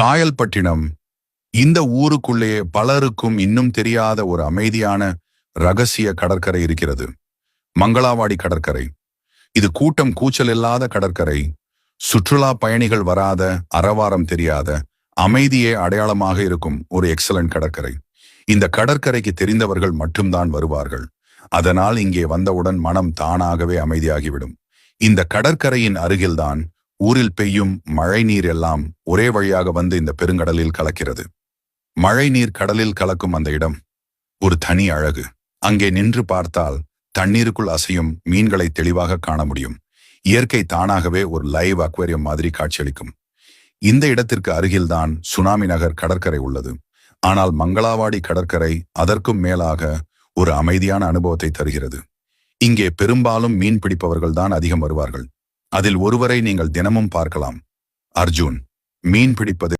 காயல்பட்டினம். இந்த ஊருக்குள்ளே பலருக்கும் இன்னும் தெரியாத ஒரு அமைதியான ரகசிய கடற்கரை இருக்கிறது. மங்களாவாடி கடற்கரை. இது கூட்டம் கூச்சல் இல்லாத கடற்கரை. சுற்றுலா பயணிகள் வராத அறவாரம் தெரியாத அமைதியே அடையாளமாக இருக்கும் ஒரு எக்ஸலன்ட் கடற்கரை. இந்த கடற்கரைக்கு தெரிந்தவர்கள் மட்டும்தான் வருவார்கள். அதனால் இங்கே வந்தவுடன் மனம் தானாகவே அமைதியாகிவிடும். இந்த கடற்கரையின் அருகில்தான் ஊரில் பெய்யும் மழை நீர் எல்லாம் ஒரே வழியாக வந்து இந்த பெருங்கடலில் கலக்கிறது. மழை நீர் கடலில் கலக்கும் அந்த இடம் ஒரு தனி அழகு. அங்கே நின்று பார்த்தால் தண்ணீருக்குள் அசையும் மீன்களை தெளிவாக காண முடியும். இயற்கை தானாகவே ஒரு லைவ் அக்வேரியம் மாதிரி காட்சியளிக்கும். இந்த இடத்திற்கு அருகில்தான் சுனாமி நகர் கடற்கரை உள்ளது. ஆனால் மங்களாவாடி கடற்கரை அதற்கும் மேலாக ஒரு அமைதியான அனுபவத்தை தருகிறது. இங்கே பெரும்பாலும் மீன் பிடிப்பவர்கள் தான் அதிகம் வருவார்கள். அதில் ஒருவரை நீங்கள் தினமும் பார்க்கலாம். அர்ஜுன் மீன் பிடிப்பது